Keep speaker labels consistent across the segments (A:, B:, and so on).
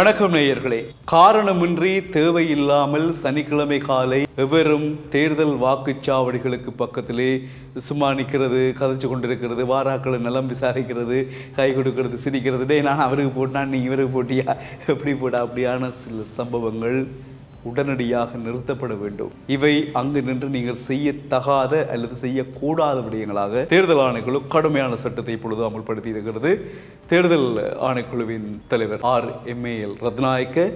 A: வணக்கம் நேயர்களே. காரணமின்றி தேவையில்லாமல் சனிக்கிழமை காலை எவரும் தேர்தல் வாக்குச்சாவடிகளுக்கு பக்கத்திலே சும்மா நிற்கிறது கதைச்சு கொண்டிருக்கிறது வாராக்களை நலம் விசாரிக்கிறது கை கொடுக்கறது சிரிக்கிறது. டேய் நான் அவருக்கு போட்டான்? நீ இவருக்கு போட்டியா? எப்படி போட்டா அப்படியான சில சம்பவங்கள். உடனடியாக நிறுத்தப்பட வேண்டும். இவை அங்கு நின்று நீங்கள் செய்யத்தகாத அல்லது செய்யக்கூடாத விடயங்களாக தேர்தல் ஆணைக்குழு கடுமையான சட்டத்தை இப்பொழுது அமல்படுத்தி இருக்கிறது தேர்தல் ஆணைக்குழுவின் தலைவர் ஆர். எம்ஏஎல் ரத்நாயக்க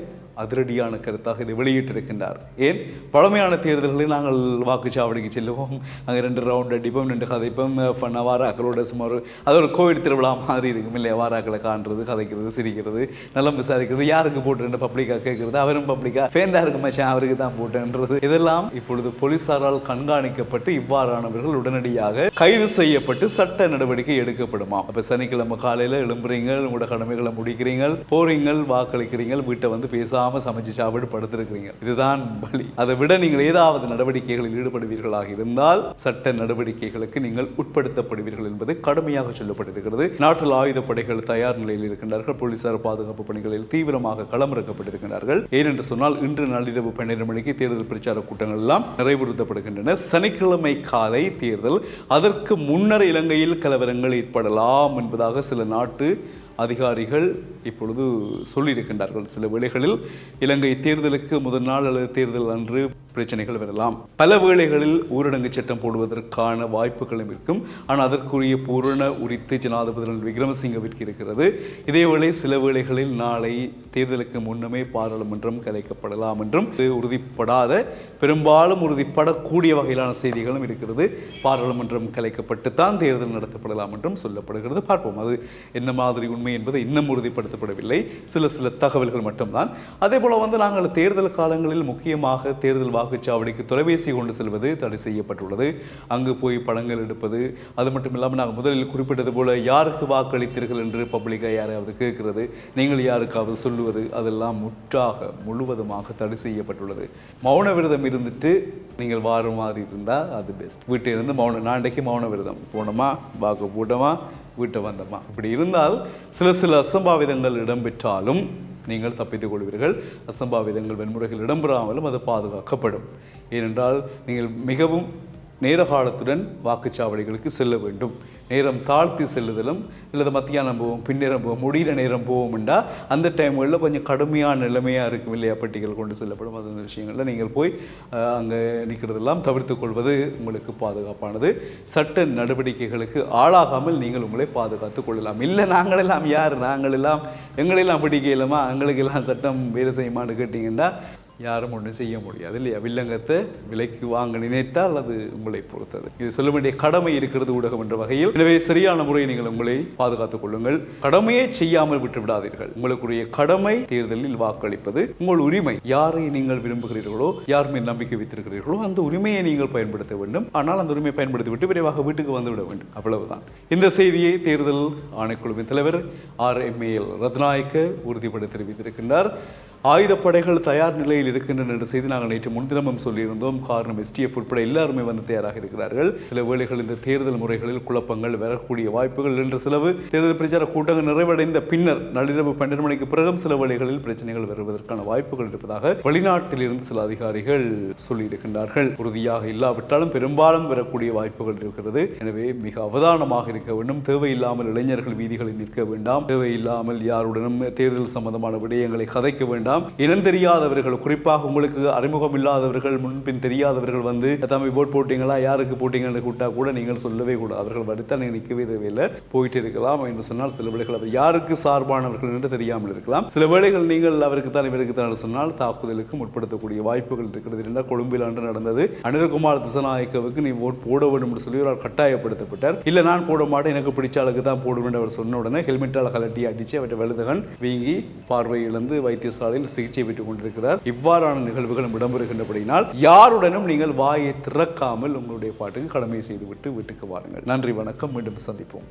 A: அதிரடியான கருத்தாக இதை வெளியிட்டிருக்கின்றார். ஏன்? பழமையான தேர்தல்களில் நாங்கள் வாக்குச்சாவடிக்கு செல்லுவோம். அங்கே ரெண்டு ரவுண்ட் அடிப்போம் ரெண்டு கதைப்போம். பண்ண வாராக்களோட சுமார் அது ஒரு கோவிட் திருவிழா மாதிரி இருக்கும் இல்லையா? வாராக்களை காண்றது கதைக்கிறது சிரிக்கிறது நலம் விசாரிக்கிறது யாருக்கு போட்டுன்னு பப்ளிக்காக கேட்கறது அவரும் பப்ளிக்காக ஃபேந்தா இருக்கு மச்சான் அவருக்கு தான் போட்டுன்றது. இதெல்லாம் இப்பொழுது போலீசாரால் கண்காணிக்கப்பட்டு இவ்வாறானவர்கள் உடனடியாக கைது செய்யப்பட்டு சட்ட நடவடிக்கை எடுக்கப்படுமா? அப்போ சனிக்கிழமை காலையில் எழும்புறீங்க உங்களோட கடமைகளை முடிக்கிறீங்க போறீங்க வாக்களிக்கிறீங்க வீட்டை வந்து பேசாம சமைச்சு சாப்பிட்டு படுத்திருக்கிறீங்க. இதுதான் பலி அதை விட நீங்கள் ஏதாவது நடவடிக்கைகளில் ஈடுபடுவீர்களாக இருந்தால் சட்ட நடவடிக்கைகளுக்கு நீங்கள் உட்படுத்தப்படுவீர்கள் என்பது கடுமையாக சொல்லப்பட்டிருக்கிறது. நாட்டில் ஆயுத படைகள் தயார் நிலையில் இருக்கின்றார்கள். போலீசார் பாதுகாப்பு பணிகளில் தீவிரமாக களமிறக்கப்பட்டிருக்கிறார்கள் ஏனென்று சொன்னால் இன்று நள்ளிரவு பன்னிரண்டு மணிக்கு தேர்தல் பிரச்சார கூட்டங்கள் எல்லாம் நிறைவுறுத்தப்படுகின்றன. சனிக்கிழமை காலை தேர்தல் அதற்கு முன்னர் இலங்கையில் கலவரங்கள் ஏற்படலாம் என்பதாக சில நாட்டு அதிகாரிகள் இப்பொழுது சொல்லியிருக்கின்றார்கள். சில வேளைகளில் இலங்கை தேர்தலுக்கு முதல் நாள் அல்லது தேர்தல் அன்று பிரச்சனைகள் வரலாம். பல வேளைகளில் ஊரடங்கு சட்டம் போடுவதற்கான வாய்ப்புகளும் இருக்கும். ஆனால் அதற்குரிய பூரண உரித்து ஜனாதிபதி விக்ரமசிங்கவிற்கு இருக்கிறது இதேவேளை சில வேளைகளில் நாளை தேர்தலுக்கு முன்னமே பாராளுமன்றம் கலைக்கப்படலாம் என்றும் உறுதிப்படாத பெரும்பாலும் உறுதிப்படக்கூடிய வகையிலான செய்திகளும் இருக்கிறது. பாராளுமன்றம் கலைக்கப்பட்டு தான் தேர்தல் நடத்தப்படலாம் என்றும் சொல்லப்படுகிறது. பார்ப்போம். அது என்ன மாதிரி உண்மை என்பது இன்னும் உறுதிப்படுத்தப்படவில்லை. சில சில தகவல்கள் மட்டும்தான். அதே போல வந்து நாங்கள் தேர்தல் காலங்களில் முக்கியமாக தேர்தல் வாக்கு வாக்குச்சாவடிக்கு தொலைபேசி கொண்டு செல்வது தடை செய்யப்பட்டுள்ளது. அங்கு போய் படங்கள் எடுப்பது அது மட்டும் இல்லாமல் நாங்கள் முதலில் குறிப்பிட்டது போல யாருக்கு வாக்களித்தீர்கள் என்று பப்ளிக்காக யாரையாவது கேட்கிறது நீங்கள் யாருக்காவது சொல்லுவது அதெல்லாம் முற்றாக முழுவதுமாக தடை செய்யப்பட்டுள்ளது. மௌன விரதம் இருந்துட்டு நீங்கள் வார மாதிரி இருந்தால் அது பெஸ்ட் வீட்டில் இருந்து மௌன நாண்டைக்கு மௌன விரதம். போனோமா? வாக்கு போட்டோமா? வீட்டை வந்தோமா? இப்படி இருந்தால் சில சில அசம்பாவிதங்கள் இடம்பெற்றாலும் நீங்கள் தப்பித்துக் கொள்வீர்கள். அசம்பாவிதங்கள் வன்முறைகள் இடம்பெறாமலும் அது பாதுகாக்கப்படும். ஏனென்றால் நீங்கள் மிகவும் நேர காலத்துடன் வாக்குச்சாவடிகளுக்கு செல்ல வேண்டும். நேரம் தாழ்த்தி செல்லுதலும் அல்லது மத்தியானம் போவோம் பின்னேரம் போவோம் முடிகிற நேரம் போவோம்ண்டா அந்த டைம்களில் கொஞ்சம் கடுமையான நிலைமையாக இருக்கும் இல்லையா பட்டிகள் கொண்டு செல்லப்படும். அந்த விஷயங்களில் நீங்கள் போய் அங்கே நிற்கிறதெல்லாம் தவிர்த்து கொள்வது உங்களுக்கு பாதுகாப்பானது. சட்ட நடவடிக்கைகளுக்கு ஆளாகாமல் நீங்கள் உங்களை பாதுகாத்துக் கொள்ளலாம். இல்லை நாங்களெல்லாம் யார்? நாங்களெல்லாம் எங்களெல்லாம் பிடிக்கலாமா? எங்களுக்கெல்லாம் சட்டம் வேலை செய்யுமான்னு கேட்டிங்கன்னா யாரும் ஒன்றும் செய்ய முடியாது இல்லையா? வில்லங்கத்தை விலைக்கு வாங்க நினைத்தால் அது உங்களை பொறுத்தது. இது சொல்ல வேண்டிய கடமை இருக்கிறது ஊடகம் என்ற வகையில். எனவே சரியான முறையை நீங்கள் உங்களை பாதுகாத்துக் கொள்ளுங்கள். கடமையை செய்யாமல் விட்டு விடாதீர்கள். உங்களுக்குரிய கடமை தேர்தலில் வாக்களிப்பது உங்கள் உரிமை. யாரை நீங்கள் விரும்புகிறீர்களோ யார் மேல் நம்பிக்கை வைத்திருக்கிறீர்களோ அந்த உரிமையை நீங்கள் பயன்படுத்த வேண்டும். ஆனால் அந்த உரிமையை பயன்படுத்தி விட்டு விரைவாக வீட்டுக்கு வந்து விட வேண்டும். அவ்வளவுதான். இந்த செய்தியை தேர்தல் ஆணைக்குழுவின் தலைவர் ஆர் எம் ஏஎல் ரத்நாயக்க உறுதிபட தெரிவித்திருக்கின்றார். ஆயுதப்படைகள் தயார் நிலையில் இருக்கின்றன என்ற செய்தி நாங்கள் நேற்று முன்தினமும் சொல்லியிருந்தோம். காரணம் எஸ்டிஎஃப் உட்பட எல்லாருமே வந்து தயாராக இருக்கிறார்கள். சில வேளைகள் இந்த தேர்தல் முறைகளில் குழப்பங்கள் வரக்கூடிய வாய்ப்புகள் என்று சிலவு தேர்தல் பிரச்சார கூட்டங்கள் நிறைவடைந்த பின்னர் நள்ளிரவு பன்னெண்டு மணிக்கு பிறகும் சில வேளைகளில் பிரச்சனைகள் வருவதற்கான வாய்ப்புகள் இருப்பதாக வெளிநாட்டில் இருந்து சில அதிகாரிகள் சொல்லியிருக்கின்றார்கள். உறுதியாக இல்லாவிட்டாலும் பெரும்பாலும் வரக்கூடிய வாய்ப்புகள் இருக்கிறது. எனவே மிக அவதானமாக இருக்க வேண்டும். தேவையில்லாமல் இளைஞர்கள் வீதிகளில் நிற்க வேண்டாம். தேவையில்லாமல் யாருடனும் தேர்தல் சம்பந்தமான விடயங்களை கதைக்க வேண்டாம். இனம் தெரியாதவர்கள் குறிப்பாக உங்களுக்கு அறிமுகம் இல்லாதவர்கள் முன்பின் தெரியாதவர்கள் வந்து தம்பி போட் போட்டீங்களா? யாருக்கு போட்டீங்கன்னு கூட்டா கூட நீங்கள் சொல்லவே கூடாது. அவர்கள் வடித்தால் நீங்கள் நிற்கவே தேவையில்லை. போயிட்டு இருக்கலாம். என்று சொன்னால் சில வேளைகள் அவர் யாருக்கு சார்பானவர்கள் என்று தெரியாமல் இருக்கலாம். சில வேளைகள் நீங்கள் அவருக்கு தான் இவருக்கு தான் சொன்னால் தாக்குதலுக்கு முற்படுத்தக்கூடிய வாய்ப்புகள் இருக்கிறது. என்றால் கொழும்பில் அன்று நடந்தது அனில்குமார் திசநாயக்கவுக்கு நீ ஓட் போட வேண்டும் என்று சொல்லி அவர் கட்டாயப்படுத்தப்பட்டார். இல்லை நான் போட மாட்டேன். எனக்கு பிடிச்ச ஆளுக்கு தான் போடுவேன் என்று அவர் சொன்ன உடனே ஹெல்மெட்டால் கலட்டி அடித்து அவற்றை வலுதகன் வீங்கி பார்வை இழந்து வைத்தியசாலையில் சிகிச்சை பெற்றுக் கொண்டிருக்கிறார். இவ்வாறான நிகழ்வுகளும் இடம்பெறுகின்றபடியினால் யாருடனும் நீங்கள் வாயை திறக்காமல் உங்களுடைய பாட்டுக்கு கடமை செய்துவிட்டு வீட்டுக்கு வாருங்கள். நன்றி வணக்கம். மீண்டும் சந்திப்போம்.